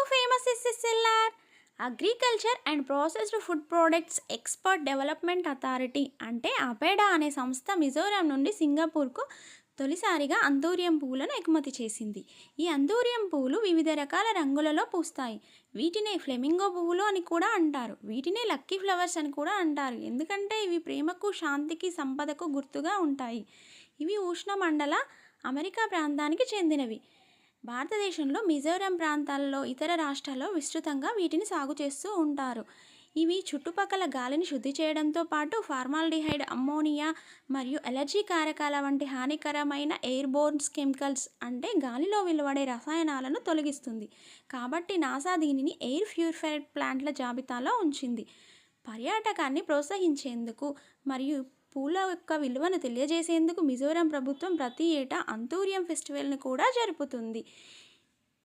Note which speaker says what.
Speaker 1: Welcome famous SSLR agriculture and processed food products expert development authority అంటే అపేడా అనే సంస్థ మిజోరాం నుండి సింగపూర్కు తొలిసారిగా అంతూరియం పువ్వులను ఎగుమతి చేసింది. ఈ అంతూరియం పువ్వులు వివిధ రకాల రంగులలో పూస్తాయి. వీటినే ఫ్లెమింగో పువ్వులు అని కూడా అంటారు. వీటినే లక్కీ ఫ్లవర్స్ అని కూడా అంటారు. ఎందుకంటే ఇవి ప్రేమకు శాంతికి సంపదకు గుర్తుగా ఉంటాయి. ఇవి ఉష్ణమండల అమెరికా ప్రాంతానికి చెందినవి. భారతదేశంలో మిజోరాం ప్రాంతాల్లో ఇతర రాష్ట్రాల్లో విస్తృతంగా వీటిని సాగు చేస్తూ ఉంటారు. ఇవి చుట్టుపక్కల గాలిని శుద్ధి చేయడంతో పాటు ఫార్మాల్డిహైడ్ అమ్మోనియా మరియు ఎలర్జీ కారకాల వంటి హానికరమైన ఎయిర్బోర్న్స్ కెమికల్స్ అంటే గాలిలో వెలువడే రసాయనాలను తొలగిస్తుంది. కాబట్టి నాసా దీనిని ఎయిర్ ప్యూరిఫైడ్ ప్లాంట్ల జాబితాలో ఉంచింది. పర్యాటకాన్ని ప్రోత్సహించేందుకు మరియు పూల యొక్క విలువను తెలియజేసేందుకు మిజోరం ప్రభుత్వం ప్రతి ఏటా అంతూరియం ఫెస్టివల్ని కూడా జరుపుతుంది.